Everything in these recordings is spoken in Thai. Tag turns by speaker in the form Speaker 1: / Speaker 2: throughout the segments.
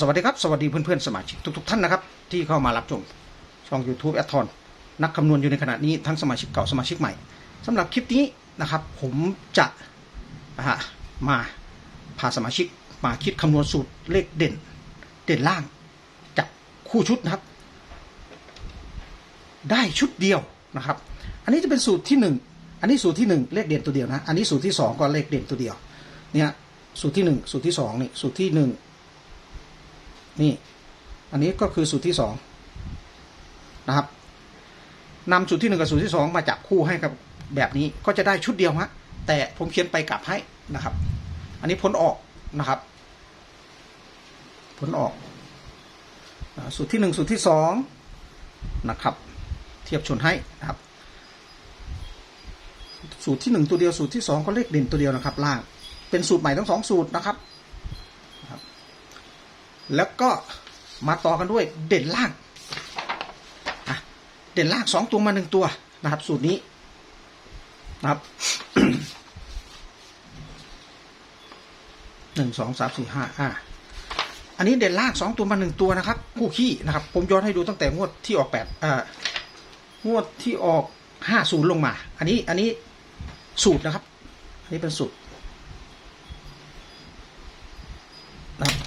Speaker 1: สวัสดีครับ สวัสดีเพื่อนๆสมาชิกทุกๆท่านนะครับ ที่เข้ามารับชมช่อง YouTube แอดทอนนักคำนวณอยู่ในขณะนี้ทั้งสมาชิกเก่าสมาชิกใหม่สำหรับคลิปนี้นะครับ ผมจะมาพาสมาชิกมาคิดคำนวณสูตรเลขเด่น เด่นล่างจากคู่ชุดนะครับ ได้ชุดเดียวนะครับ อันนี้จะเป็นสูตรที่หนึ่งอันนี้สูตรที่หนึ่งเลขเด่นตัวเดียวนะ อันนี้สูตรที่สองก็เลขเด่นตัวเดียวเนี่ยสูตรที่หนึ่งสูตรที่สองนี่สูตรที่ห นี่อันนี้ก็คือสูตรที่สองนะครับนำสูตรที่หนึ่งกับสูตรที่สองมาจับคู่ให้กับแบบนี้ก็จะได้ชุดเดียวฮะแต่ผมเขียนไปกลับให้นะครับ อันนี้ผลออกนะครับ ผลออกสูตรที่หนึ่งสูตรที่สองนะครับ เทียบชนให้นะครับ สูตรที่หนึ่งตัวเดียวสูตรที่สองก็เลขเด่นตัวเดียวนะครับ ล่างเป็นสูตรใหม่ทั้งสองสูตรนะครับ แล้วก็มาต่อกันด้วยเด่นล่างเด่นล่างสองตัวมาหนึ่งตัวนะครับ สูตรนี้นะครับหนึ่งสองสามสี่ห้าอ่าอันนี้เด่นล่างสองตัวมาหนึ่งตัวนะครับ คู่ขี้นะครับ ผมย้อนให้ดูตั้งแต่งวดที่ออกแปดอ่างวดที่ออกห้าศูนย์ลงมา อันนี้อันนี้สูตรนะครับ อันนี้เป็นสูตรนะครับ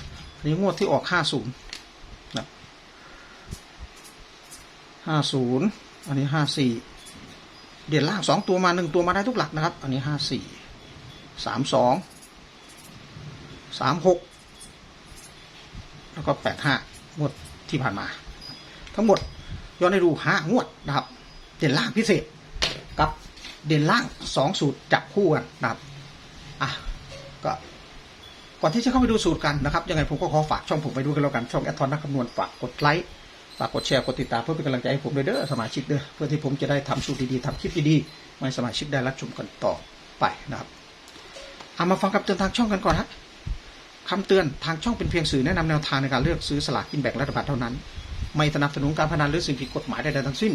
Speaker 1: นี้งวดที่ออกห้าศูนย์นะห้าศูนย์อันนี้ห้าสี่เด่นล่างสองตัวมาหนึ่งตัวมาได้ทุกหลักนะครับ อันนี้ห้าสี่สามสองสามหกแล้วก็แปดห้างวดที่ผ่านมา ทั้งหมดย้อนให้ดูห้างวดนะครับ เด่นล่างพิเศษกับเด่นล่างสองสูตรจับคู่กันนะครับอะก็ ก่อนที่จะเข้าไปดูสูตรกันนะครับยังไงผมก็ขอฝากช่องผมไปดูกันแล้วกันช่องแอดทอนนักคำนวณฝากกดไลค์ฝากกดแชร์กดติดตามเพื่อเป็นกำลังใจให้ผมด้วยเด้อสมาชิกเด้อเพื่อที่ผมจะได้ทำสูตรดีๆทำคลิปดีๆมาให้สมาชิกได้รับชมกันต่อไปนะครับเอามาฟังคำเตือนทางช่องกันก่อนฮะคำเตือนทางช่องเป็นเพียงสื่อแนะนำแนวทางในการเลือกซื้อสลากกินแบ่งรัฐบาลเท่านั้น ไม่สนับสนุนการพนันหรือสิ่งผิดกฎหมายใดๆทั้งสิ้น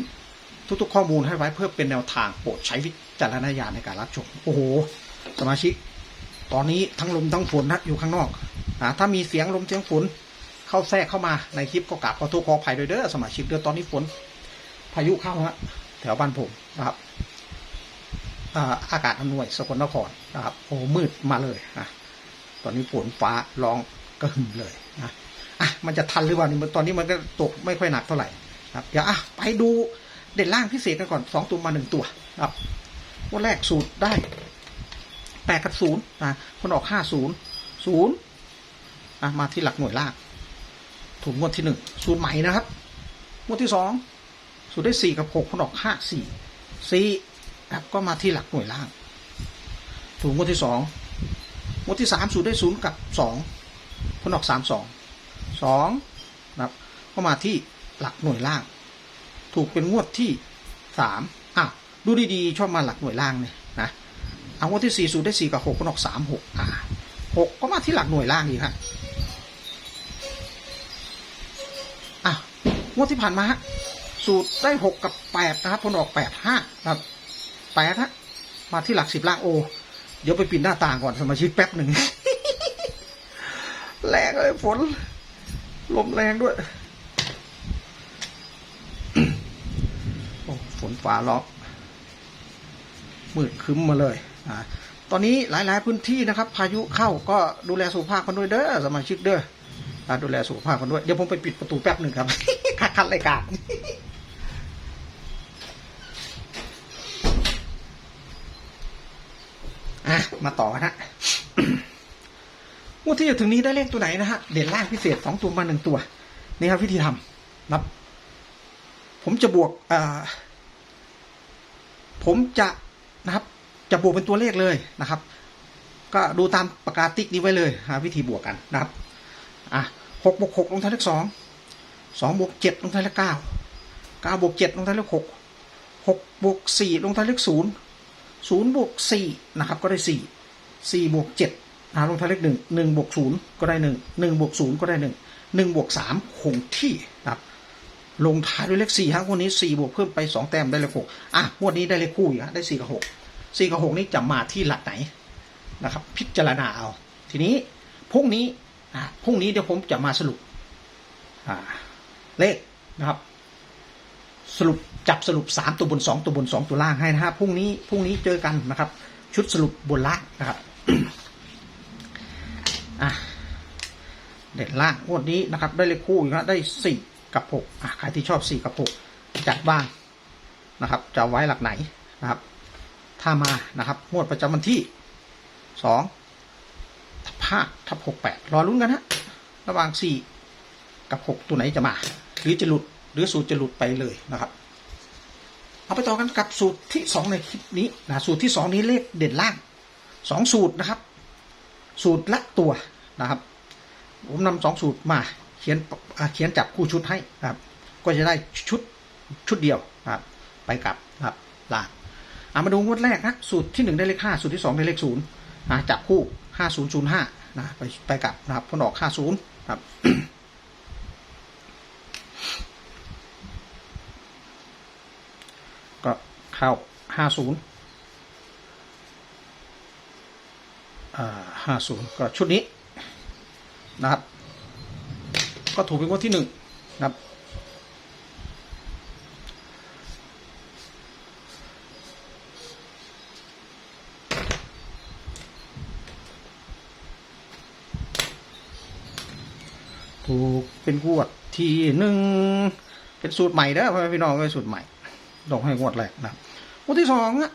Speaker 1: ทุกๆ ข้อมูลให้ไว้เพื่อเป็นแนวทางโปรดใช้วิจารณญาณในการรับชมโอ้โหสมาชิก ตอนนี้ทั้งลมทั้งฝนนะอยู่ข้างนอกอ่าถ้ามีเสียงลมเสียงฝนเข้าแทรกเข้ามาในคลิปก็กราบขอโทษขออภัยด้วยเด้อสมาชิกเด้อตอนนี้ฝนพายุเข้าฮะแถวบ้านผมนะครับอ่าอากาศอำนวยสกลนครนะครับโอ้มืดมาเลยนะตอนนี้ฝนฟ้าร้องกระหึ่มเลยนะอะมันจะทันหรือเปล่านี่มันตอนนี้มันก็ตกไม่ค่อยหนักเท่าไหร่ครับเดี๋ยวอะไปดูเด่นล่างพิเศษกันก่อนสองตัวมาหนึ่งตัวครับวันแรกสูตรได้ แปดกับศูนย์นะคนออกห้าศูนย์ศูนย์อะมาที่หลักหน่วยล่างถูกงวดที่หนึ่งสูตรใหม่นะครับงวดที่สองสูตรได้สี่กับหกคนออกห้าสี่สี่ครับก็มาที่หลักหน่วยล่าง ถูกงวดที่สองงวดที่สามสูตรได้ศูนย์กับสองผลออกสามสองสองนะครับ ก็มาที่หลักหน่วยล่าง ถูกเป็นงวดที่สามอะดูดีๆชอบมาหลักหน่วยล่างเนี่ย เอางวดที่สี่สูตรได้สี่กับหกผลออกสามหกอะหกก็มาที่หลักหน่วยล่างอีกฮะอะงวดที่ผ่านมาฮะสูตรได้หกกับแปดนะครับผลออกแปดห้าครับแปดฮะมาที่หลักสิบล่างโอ เดี๋ยวไปปิดหน้าต่างก่อนสมาชิกแป๊บหนึ่งแรงเลยฝนลมแรงด้วยโอ้ฝนฟ้าล็อกมืดคึ้มมาเลย ตอนนี้หลาย ๆ พื้นที่นะครับ พายุเข้าก็ดูแลสุขภาพกันด้วยเด้อสมาชิกเด้อดูแลสุขภาพกันด้วย เดี๋ยวผมไปปิดประตูแป๊บหนึ่งครับคัดคัดรายการมาต่อนฮะงวดที่จะถึงนี้ได้เลขตัวไหนนะฮะ เด่นล่างพิเศษสองตัวมาหนึ่งตัว นี่ครับวิธีทำนับ ผมจะบวกอ่าผมจะนะครับ จะบวกเป็นตัวเลขเลยนะครับ ก็ดูตามปากกาติ๊กนี้ไว้เลยหาวิธีบวกกันนะครับอะหกบวกหกลงท้ายเลขสองสองบวกเจ็ดลงท้ายเลขเก้าเก้าบวกเจ็ดลงท้ายเลขหกหกบวกสี่ลงท้ายเลขศูนย์ศูนย์บวกสี่นะครับก็ได้สี่สี่บวกเจ็ดนะลงท้ายเลขหนึ่งหนึ่งบวกศูนย์ก็ได้หนึ่งหนึ่งบวกศูนย์ก็ได้หนึ่งหนึ่งบวกสามคงที่นะครับลงท้ายด้วยเลขสี่ฮะงวดนี้สี่บวกเพิ่มไปสองแต้มได้เลขหกอะงวดนี้ได้เลขคู่อีกฮะได้สี่กับหก สี่กับหกนี้จะมาที่หลักไหนนะครับ พิจารณาเอา ทีนี้พรุ่งนี้อ่าพรุ่งนี้เดี๋ยวผมจะมาสรุปอ่าเลขนะครับ สรุปจับสรุปสามตัวบนสองตัวบนสองตัวล่างให้นะครับพรุ่งนี้พรุ่งนี้เจอกันนะครับ ชุดสรุปบนล่างนะครับอะเด็ดล่างงวดนี้นะครับ ได้เลขคู่อีกแล้วได้สี่กับหกอะใครที่ชอบสี่กับหกจัดบ้างนะครับ จะไว้หลักไหนนะครับ ถ้ามานะครับงวดประจำวันที่สองทับห้าทับหกแปดรอลุ้นกันฮะระหว่างสี่กับหกตัวไหนจะมา หรือจะหลุดหรือสูตรจะหลุดไปเลยนะครับเอาไปต่อกันกับสูตรที่สองในคลิปนี้นะสูตรที่สองนี้เลขเด่นล่างสองสูตรนะครับ สูตรละตัวนะครับ ผมนำสองสูตรมาเขียนเขียนจับคู่ชุดให้นะครับ ก็จะได้ชุดชุดเดียวนะครับ ไปกลับนะครับล่าง อามาดูงวดแรกนะสูตรที่หนึ่งได้เลขห้าสูตรที่สองได้เลขศูนย์นะจับคู่ห้าศูนย์ศูนย์ห้านะไปไปกลับนะครับผลออกห้าศูนย์ครับก็เข้าห้าศูนย์อ่าห้าศูนย์ก็ชุดนี้นะครับ ก็ถูกเป็นงวดที่หนึ่งนะครับ ถูกเป็นงวดที่หนึ่งเป็นสูตรใหม่เด้อพ่อพี่น้องเป็นสูตรใหม่ลงให้งวดแรกนะงวดที่สองอะ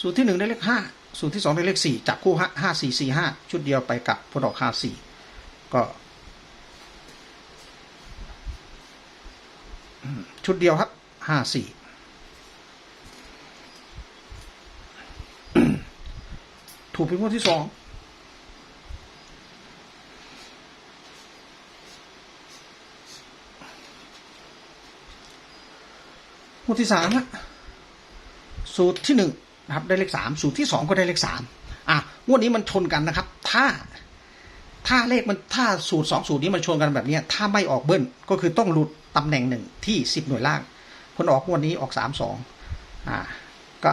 Speaker 1: สูตรที่หนึ่งได้เลขห้าสูตรที่สองได้เลขสี่จับคู่ห้าสี่สี่ห้าชุดเดียวไปกับพลดอกห้าสี่ก็ชุดเดียวครับห้าสี่ถูกเป็นงวดที่สอง งวดที่สามฮะสูตรที่หนึ่งนะครับได้เลขสามสูตรที่สองก็ได้เลขสามอะงวดนี้มันชนกันนะครับ ถ้าถ้าเลขมันถ้าสูตรสองสูตรนี้มันชนกันแบบนี้ถ้าไม่ออกเบิ้ลก็คือต้องหลุดตำแหน่งหนึ่งที่สิบหน่วยล่างผลออกงวดนี้ออกสามสองอ่าก็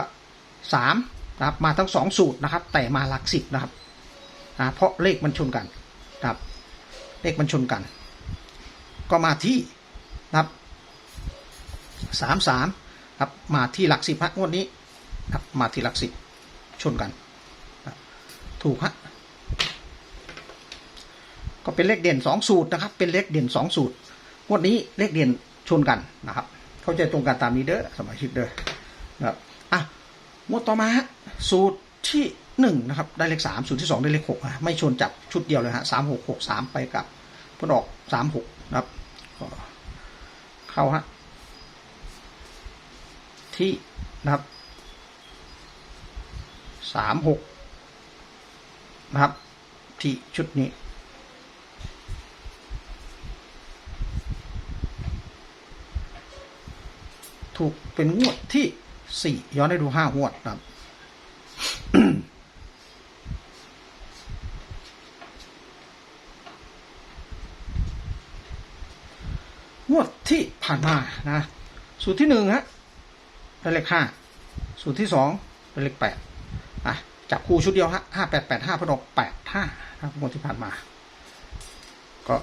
Speaker 1: สามนะครับมาทั้งสองสูตรนะครับ แต่มาหลักสิบนะครับอ่าเพราะเลขมันชนกันนะครับเลขมันชนกัน ก็มาที่นะครับ สามสามครับมาที่หลักสิบฮะงวดนี้ครับมาที่หลักสิบชนกันถูกฮะก็เป็นเลขเด่นสองสูตรนะครับ เป็นเลขเด่นสองสูตรงวดนี้เลขเด่นชนกันนะครับ เข้าใจตรงกันตามนี้เด้อสมาชิกเด้อนะครับอะงวดต่อมาฮะสูตรที่หนึ่งนะครับได้เลขสามสูตรที่สองได้เลขหกฮะไม่ชนจับชุดเดียวเลยฮะสามหกหกสามไปกับพนออกสามหกนะครับเข้าฮะ ที่นะครับสามหกนะครับที่ชุดนี้ถูกเป็นงวดที่สี่ย้อนให้ดูห้างวดนะครับ งวดที่ผ่านมานะ สูตรที่หนึ่งฮะ ได้เลขห้าสูตรที่สองได้เลขแปดอะจับคู่ชุดเดียวฮะห้าแปดแปดห้าพนกแปดห้าครับงวดที่ผ่านมา ก็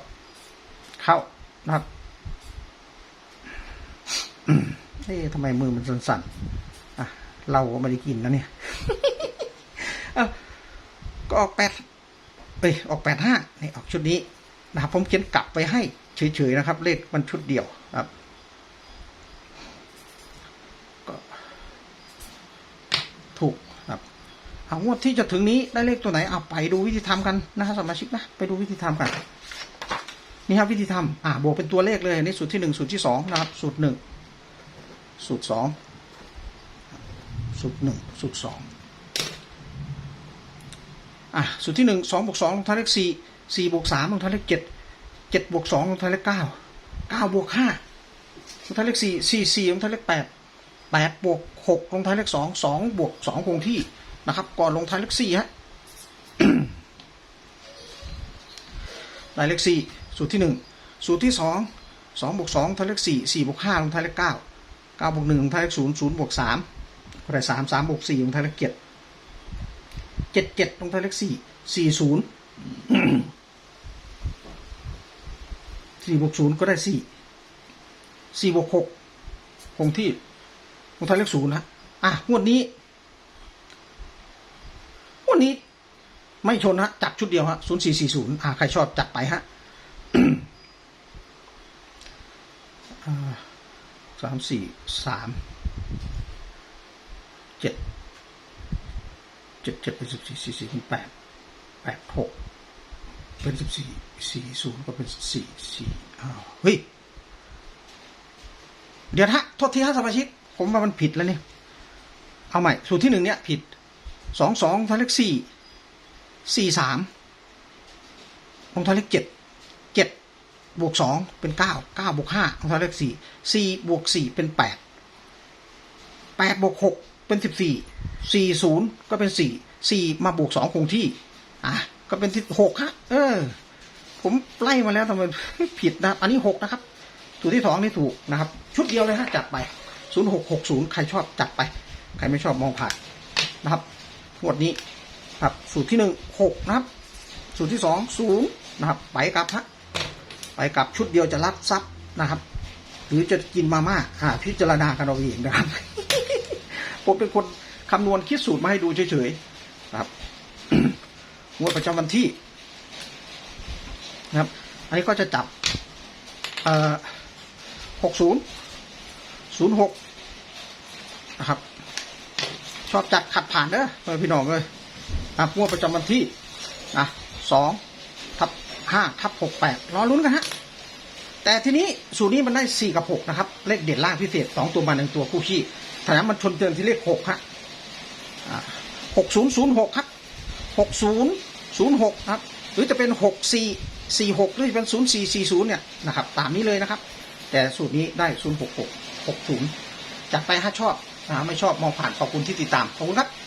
Speaker 1: เข้านะครับเอ๊ะทำไมมือมันสั่นๆอะเราก็ไม่ได้กินนะเนี่ยก็ออกแปดเอ้ยออกแปดห้านี่ออกชุดนี้นะครับผมเขียนกลับไปให้เฉยๆนะครับ เลขมันชุดเดียวครับ ถูกครับเอางวดที่จะถึงนี้ได้เลขตัวไหนเอาไปดูวิธีทำกันนะฮะสมาชิกนะไปดูวิธีทำกัน นี่ครับวิธีทำอ่าบวกเป็นตัวเลขเลยนี่สูตรที่หนึ่งสูตรที่สองนะครับสูตรหนึ่งสูตรสองสูตรหนึ่งสูตรสองอะสูตรที่หนึ่งสองบวกสองลงท้ายเลขสี่สี่บวกสามลงท้ายเลขเจ็ดเจ็ดบวกสองลงท้ายเลขเก้าเก้าบวกห้าลงท้ายเลขสี่สี่สี่ลงท้ายเลขแปด แปดบวกหกลงท้ายเลขสองสองบวกสองคงที่นะครับ ก่อนลงท้ายเลขสี่ฮะได้เลขสี่สูตรที่หนึ่งสูตรที่สองสองบวกสองท้ายเลขสี่สี่บวกห้าลงท้ายเลขเก้าเก้าบวกหนึ่งลงท้ายเลขศูนย์ศูนย์บวกสามได้สามสามบวกสี่ลงท้ายเลขเจ็ดเจ็ดเจ็ดลงท้ายเลขสี่สี่ศูนย์สี่บวกศูนย์ก็ได้สี่สี่บวกหกคงที่ คงท้ายเลขศูนย์นะอะงวดนี้งวดนี้ ไม่ชนฮะจัดชุดเดียวฮะศูนย์สี่สี่ศูนย์อ่าใครชอบจัดไปฮะสามสี่สามเจ็ดเจ็ดเจ็ดเป็นสิบสี่สี่สี่เป็นแปดแปดหกเป็นสิบสี่สี่ศูนย์ก็เป็นสี่สี่อ้าวเฮ้ย เดี๋ยวฮะโทษทีฮะสมาชิก ผมว่ามันผิดแล้วนี่เอาใหม่ สูตรที่หนึ่งเนี่ยผิดสองสองทางเลขสี่สี่สามลงท้าเลขเจ็ดเจ็ดบวกสองเป็นเก้าเก้าบวกห้าลงท้าเลขสี่สี่บวกสี่เป็นแปดแปดบวกหกเป็นสิบสี่สี่ศูนย์ก็เป็นสี่สี่มาบวกสองคงที่ อะ ก็เป็นที่หกฮะ เออ ผมไล่มาแล้วทำไมผิดนะ อันนี้หกนะครับ สูตรที่สองนี่ถูกนะครับ ชุดเดียวเลยฮะจัดไป ศูนย์หกหกศูนย์ใครชอบจัดไป ใครไม่ชอบมองผ่านนะครับงวดนี้ครับสูตรที่หนึ่งหกนะครับ สูตรที่สองศูนย์นะครับ ไปกับฮะไปกับชุดเดียวจะรัดซับนะครับ หรือจะกินมาม่าอ่าพิจารณากันเอาเองนะครับ ผมเป็นคนคำนวณคิดสูตรมาให้ดูเฉยๆนะครับงวดประจำวันที่นะครับ อันนี้ก็จะจับเอ่อหกศูนย์ศูนย์หก นะครับ ชอบจัดขัดผ่านเด้อเพื่อนพี่น้องเลยอะงวดประจำวันที่อะสองทับห้าทับหกแปดรอลุ้นกันฮะแต่ทีนี้สูตรนี้มันได้สี่กับหกนะครับ เลขเด่นล่างพิเศษสองตัวมาหนึ่งตัวคู่ขี้แถมมันชนเตือนที่เลขหกฮะหกศูนย์ศูนย์หกครับหกศูนย์ศูนย์หกครับ หรือจะเป็นหกสี่สี่หกหรือจะเป็นศูนย์สี่สี่ศูนย์เนี่ยนะครับ ตามนี้เลยนะครับ แต่สูตรนี้ได้ศูนย์หกหกหกศูนย์จัดไปถ้าชอบ นะไม่ชอบมองผ่านขอบคุณที่ติดตามขอบคุณครับ